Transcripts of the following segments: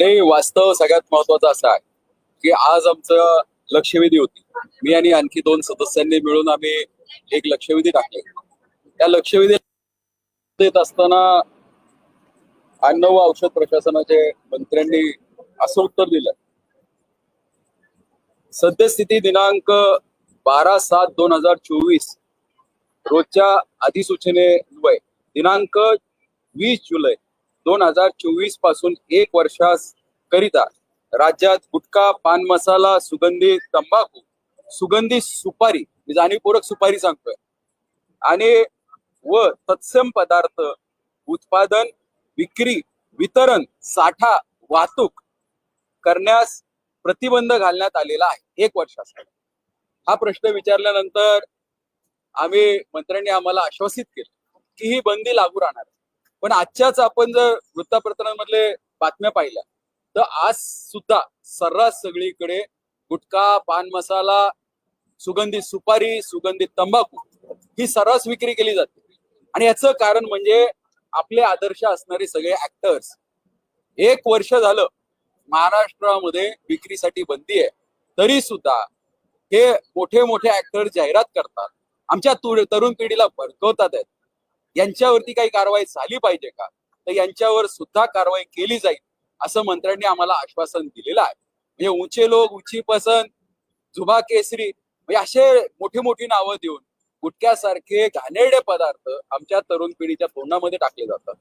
नाही वास्तव सगळ्यात महत्वाचं असं आहे की आज आमचं लक्षवेधी होती. मी आणि आणखी दोन सदस्यांनी मिळून आम्ही एक लक्षवेधी टाकली. त्या लक्षवेधी देत असताना अन्न व औषध प्रशासनाचे मंत्र्यांनी असं उत्तर दिलं. सद्यस्थिती दिनांक बारा सात दोन हजार चोवीस रोजच्या अधिसूचनेन्वये दिनांक वीस जुलै दोन हजार चोवीसपासून एक वर्षास करिता राज्यात गुटखा पान मसाला सुगंधी तंबाखू सुगंधी सुपारी मी जाणीवपूर्वक सुपारी सांगतोय आणि व तत्सम पदार्थ उत्पादन विक्री वितरण साठा वाहतूक करण्यास प्रतिबंध घालण्यात आलेला आहे. एक वर्षासाठी. हा प्रश्न विचारल्यानंतर आम्ही मंत्र्यांनी आम्हाला आश्वासित केलं. की ही बंदी लागू राहणार. पण आजच्याच आपण जर वृत्तपत्रांमधले बातम्या पाहिल्या तर आज सुद्धा सर्रास सगळीकडे गुटखा पान मसाला सुगंधित सुपारी सुगंधित तंबाखू ही सर्रास विक्री केली जाते. आणि याचं कारण म्हणजे आपले आदर्श असणारे सगळे ऍक्टर्स एक वर्ष झालं महाराष्ट्रामध्ये विक्रीसाठी बंदी आहे तरी सुद्धा हे मोठे मोठे ऍक्टर जाहिरात करतात. आमच्या तरुण पिढीला भडकवतात आहेत. यांच्यावरती काही कारवाई झाली पाहिजे का? तर यांच्यावर सुद्धा कारवाई केली जाईल असं मंत्र्यांनी आम्हाला आश्वासन दिलेलं आहे. म्हणजे उंचे लोक उंची पसंत जुबा केसरी म्हणजे असे मोठी मोठी नावं देऊन गुटख्यासारखे घाणेरडे पदार्थ आमच्या तरुण पिढीच्या तोंडामध्ये टाकले जातात.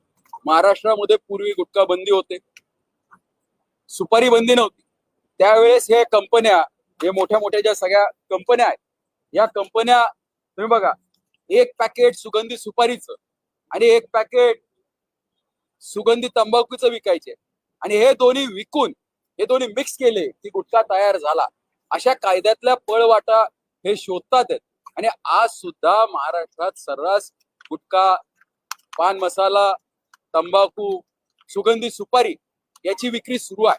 महाराष्ट्रामध्ये पूर्वी गुटखा बंदी होते. सुपारी बंदी नव्हती. त्यावेळेस हे कंपन्या हे मोठ्या मोठ्या ज्या सगळ्या कंपन्या आहेत या कंपन्या तुम्ही बघा एक पॅकेट सुगंधी सुपारीचं आणि एक पॅकेट सुगंधी तंबाखूचं विकायचे. आणि हे दोन्ही विकून हे दोन्ही मिक्स केले की गुटखा तयार झाला. अशा कायद्यातल्या पळवाटा हे शोधतात. आहेत आणि आज सुद्धा महाराष्ट्रात सर्रास गुटखा पान मसाला तंबाखू सुगंधी सुपारी याची विक्री सुरू आहे.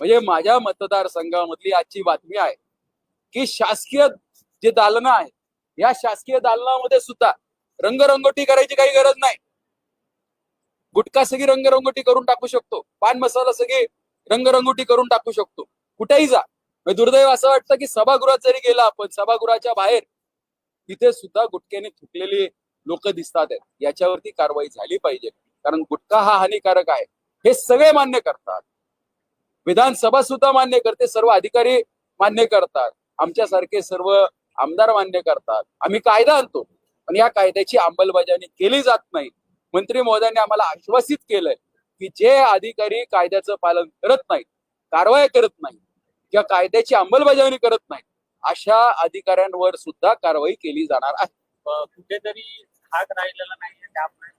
म्हणजे माझ्या मतदारसंघामधली आजची बातमी आहे की शासकीय जे दालनं आहेत या शासकीय दालनामध्ये सुद्धा रंगरंगोटी करायची काही गरज नाही. गुटखा सगळी रंगरंगोटी करून टाकू शकतो. पान मसाला सगळे रंगरंगोटी करून टाकू शकतो. कुठेही जा. म्हणजे दुर्दैव असं वाटतं की सभागृहात जरी गेला आपण सभागृहाच्या बाहेर तिथे सुद्धा गुटख्याने थुकलेली लोक दिसतात आहेत. याच्यावरती कारवाई झाली पाहिजे. कारण गुटखा हा हानिकारक आहे. हे सगळे मान्य करतात. विधानसभा सुद्धा मान्य करते. सर्व अधिकारी मान्य करतात. आमच्यासारखे सर्व आमदार मान्य करतात. आम्ही कायदा आणतो. पण या कायद्याची अंमलबजावणी केली जात नाही. मंत्री महोदयांनी आम्हाला आश्वासित केलंय की जे अधिकारी कायद्याचं पालन करत नाहीत कारवाई करत नाही किंवा कायद्याची अंमलबजावणी करत नाही अशा अधिकाऱ्यांवर सुद्धा कारवाई केली जाणार आहे. कुठेतरी धाक राहिलेला नाहीये त्यामुळे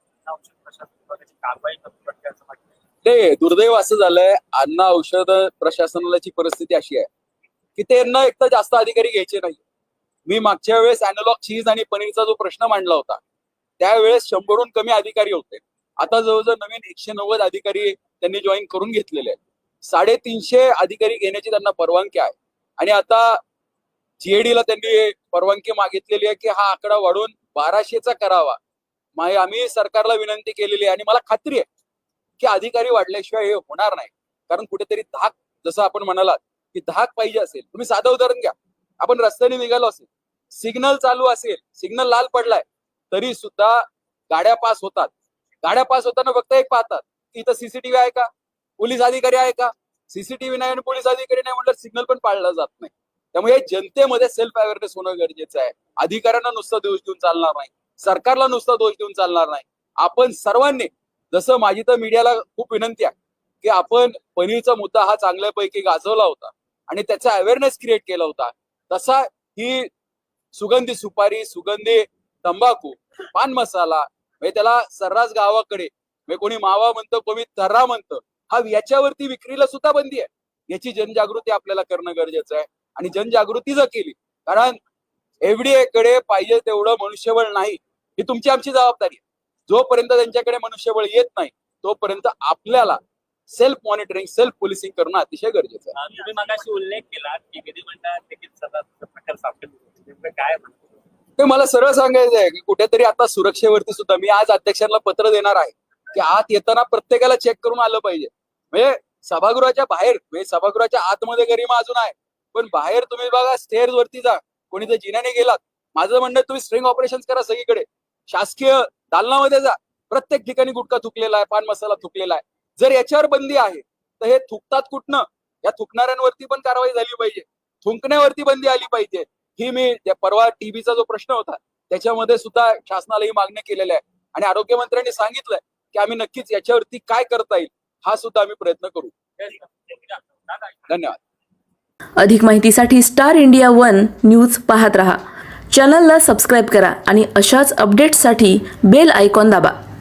ते दुर्दैव असं झालंय अन्न औषध प्रशासनाची परिस्थिती अशी आहे की त्यांना एक तर जास्त अधिकारी घ्यायचे नाही मी मागच्या वेळेस अॅनालॉग चीज आणि पनीरचा जो प्रश्न मांडला होता त्यावेळेस शंभरहून कमी अधिकारी होते. आता जवळजवळ नवीन एकशे नव्वद अधिकारी त्यांनी जॉईन करून घेतलेले आहेत. साडेतीनशे अधिकारी घेण्याची त्यांना परवानगी आहे. आणि आता जीएडीला ला त्यांनी परवानगी मागितलेली आहे की हा आकडा वाढून बाराशेचा करावा. आम्ही सरकारला विनंती केलेली आहे आणि मला खात्री आहे की अधिकारी वाढल्याशिवाय हे होणार नाही. कारण कुठेतरी धाक जसं आपण म्हणालात की धाक पाहिजे असेल. तुम्ही साधं उदाहरण घ्या. आपण रस्त्याने निघालो असेल सिग्नल चालू असेल सिग्नल लाल पडलाय तरी सुद्धा गाड्या पास होतात. गाड्या पास होताना फक्त एक पाहतात की इथं सीसीटीव्ही आहे का? पोलीस अधिकारी आहे का? सीसीटीव्ही नाही आणि पोलीस अधिकारी नाही म्हटलं सिग्नल पण पाळला जात नाही. त्यामुळे जनतेमध्ये सेल्फ अवेअरनेस होणं गरजेचं आहे. अधिकाऱ्यांना नुसता दोष देऊन चालणार नाही. सरकारला नुसता दोष देऊन चालणार नाही. आपण सर्वांनी जसं माझी तर मीडियाला खूप विनंती आहे की आपण पनीरचा मुद्दा हा चांगल्यापैकी गाजवला होता आणि त्याचा अवेअरनेस क्रिएट केला होता. तसा ही सुगंधी सुपारी सुगंधी तंबाखू पान मसाला म्हणजे त्याला सर्रास गावाकडे म्हणजे कोणी मावा म्हणतं कोणी तर्रा म्हणतं हा याच्यावरती विक्रीला सुद्धा बंदी आहे. याची जनजागृती आपल्याला करणं गरजेचं आहे. आणि जनजागृती जर केली कारण एफडीए कडे पाहिजे तेवढं मनुष्यबळ नाही ही तुमची आमची जबाबदारी आहे. जोपर्यंत त्यांच्याकडे मनुष्यबळ येत नाही तोपर्यंत आपल्याला सेल्फ मॉनिटरिंग सेल्फ पोलिसिंग करणं अतिशय गरजेचं आहे. तुम्ही मगाशी उल्लेख केला की विधिमंडळात देखील सतत प्रकार सापडले नेमकं काय म्हणतो ते मला सरळ सांगायचं आहे की कुठेतरी आता सुरक्षेवरती सुद्धा मी आज अध्यक्षांना पत्र देणार आहे की आत येताना प्रत्येकाला चेक करून आलं पाहिजे. म्हणजे सभागृहाच्या बाहेर म्हणजे सभागृहाच्या आतमध्ये गरिमा अजून आहे. पण बाहेर तुम्ही बघा स्टेअर्स वरती जा. कोणी जर जिन्याने गेलात माझं म्हणणं तुम्ही स्ट्रिंग ऑपरेशन करा सगळीकडे. शासकीय दालनामध्ये जा. प्रत्येक ठिकाणी गुटखा थुकलेला आहे पान मसाला थुकलेला आहे. जर याच्यावर बंदी आहे तर हे थुकतात कुठनं? या थुकणाऱ्यांवरती पण कारवाई झाली पाहिजे. थुंकण्यावरती बंदी आली पाहिजे. ही मी परवा टीबीचा जो प्रश्न होता त्याच्यामध्ये सुद्धा शासनाला ही मागणी केलेली आहे आणि आरोग्यमंत्र्यांनी सांगितलंय की आम्ही नक्कीच याच्यावरती काय करता येईल हा सुद्धा आम्ही प्रयत्न करू. धन्यवाद. अधिक माहितीसाठी स्टार इंडिया वन न्यूज पाहत रहा. चॅनलला सबस्क्राईब करा आणि अशाच अपडेट्ससाठी बेल आयकॉन दाबा.